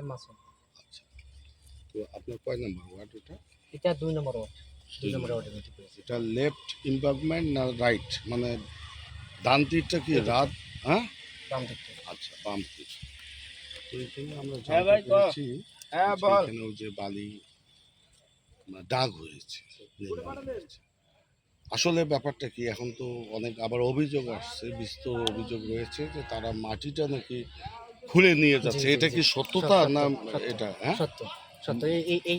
ইসলাম মাসুম আচ্ছা। তো আপনার কয় নাম্বার ওয়ার্ড এটা? এটা দুই নম্বর ওয়ার্ড। দুই নম্বর ওয়ার্ডে মিটিং করেছি এটা লেফট ইনভলভমেন্ট না রাইট মানে ডান তীরটা কি রাত? হ্যাঁ? বাম দিক আচ্ছা বাম তীর। তো এখানে আমরা হ্যাঁ জানতে। পেরেছি হ্যাঁ বল। এখানেও যে বালি দাগ হয়েছে। আসলে ব্যাপারটা কি এখন তো অনেক আবার অভিযোগ আসছে বিস্তর অভিযোগ রয়েছে যে তারা মাটিটা নাকি খুলে নিয়ে যাচ্ছে। এটা কি সত্যতা না এটা হ্যাঁ? সত্য সত্য। এই এই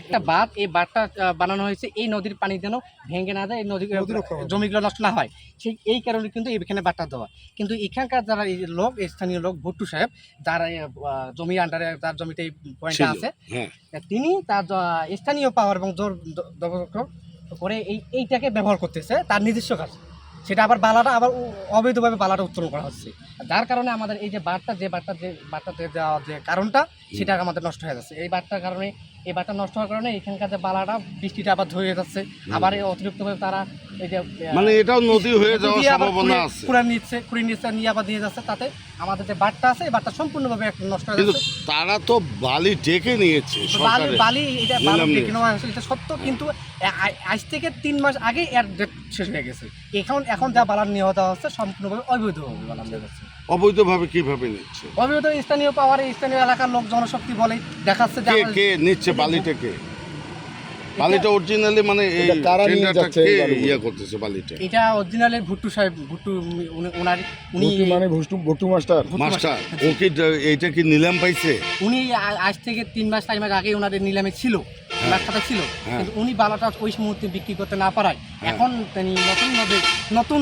একটা বাঁধ এই বাঁধটা বানানো হয়েছে। এই নদীর পানি যেন ভেঙে না যায় এই নদী জমিগুলো নষ্ট না হয়। সেই এই কারণে কিন্তু এখানে বাঁধটা দেওয়া। কিন্তু এখানকার যারা এই লোক স্থানীয় লোক ভুট্টু সাহেব যারা জমির আন্ডারে তার জমিতে এই পয়েন্টটা আছে হ্যাঁ। তিনি তার স্থানীয় পাওয়ার এবং জোর দখল করে এই এইটাকে ব্যবহার করতেছে তার নিজস্ব কাজ। সেটা আবার বালাটা আবার অবৈধভাবে বালাটা উত্তোলন করা হচ্ছে। যার কারণে আমাদের এই যে বার্তা যে বার্তা যে বার্তাতে দেওয়া যে কারণটা সেটা আমাদের নষ্ট হয়ে যাচ্ছে। এই বারটার কারণে এই বারটা নষ্ট হওয়ার কারণে এখানকার যে বালাটা বৃষ্টিটা আবার ধরে যাচ্ছে। আবার এই অতিরিক্তভাবে তারা এই যে মানে এটাও নদী হয়ে যাওয়ার সম্ভাবনা আছে। খুঁড়ে নিচ্ছে খুঁড়ে নিচ্ছে নিয়ে আবার দিয়ে যাচ্ছে। তাতে আমাদের যে বারটা আছে এই বারটা সম্পূর্ণভাবে একটা নষ্ট হয়ে যাচ্ছে। তারা তো বালি ডেকে নিয়েছে বালি বালি এটা বালি ডেকে নেওয়া হয়েছে এটা সত্য কিন্তু আজ থেকে তিন মাস আগে এর ডেট শেষ হয়ে গেছে। এখন এখন যা বালার দেওয়া হচ্ছে সম্পূর্ণভাবে অবৈধভাবে বালার নিয়ে যাচ্ছে অবৈধভাবে কীভাবে নিচ্ছে? অবৈধ স্থানীয় পাওয়ার স্থানীয় এলাকার লোক জনশক্তি বলে দেখাচ্ছে যে কে কে নিচ্ছে বালিটা কে? বালিটা অরিজিনালি মানে এই নিয়ে টেন্ডারটা যাচ্ছে কে ইয়ে করতেছে বালিটা? এটা অরিজিনালের ভুট্টু সাহেব ভুট্টু উনি- উনি- ওনার উনি মানে ভুট্টু ভুট্টু মাস্টার মাস্টার। ও কি এইটা কি নিলাম পাইছে? উনি আজ থেকে তিন মাস চার মাস আগে ওনাদের নিলামে ছিল ওনার খাতা ছিল। হ্যাঁ। কিন্তু উনি বালাটা ওই মুহূর্তে বিক্রি করতে না পারায় হ্যাঁ। এখন তিনি নতুন নতুন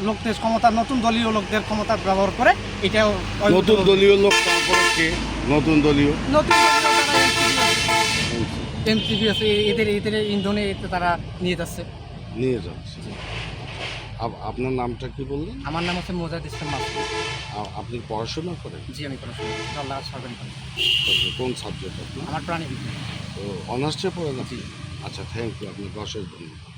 লোকদের ক্ষমতা নতুন দলীয় লোকদের ক্ষমতা ব্যবহার করে এটাও নতুন দলীয় লোক কে? নতুন দলীয়? নতুন এনসিপি আছে। এদের এদের ইন্ধনে তারা নিয়ে যাচ্ছে। নিয়ে যাচ্ছে। আপ- আপনার নামটা কি বললেন? আমার নাম হচ্ছে মোজাদ ইসলাম মাসুদ। আপনি পড়াশোনা করেন? জি আমি পড়াশোনা করি। সরকারি কলেজ কোন সাবজেক্ট আপনার? আমার প্রাণী বিজ্ঞান। তো অনার্সে পড়েন আপনি? আচ্ছা থ্যাংক ইউ আপনাকে অশেষ ধন্যবাদ।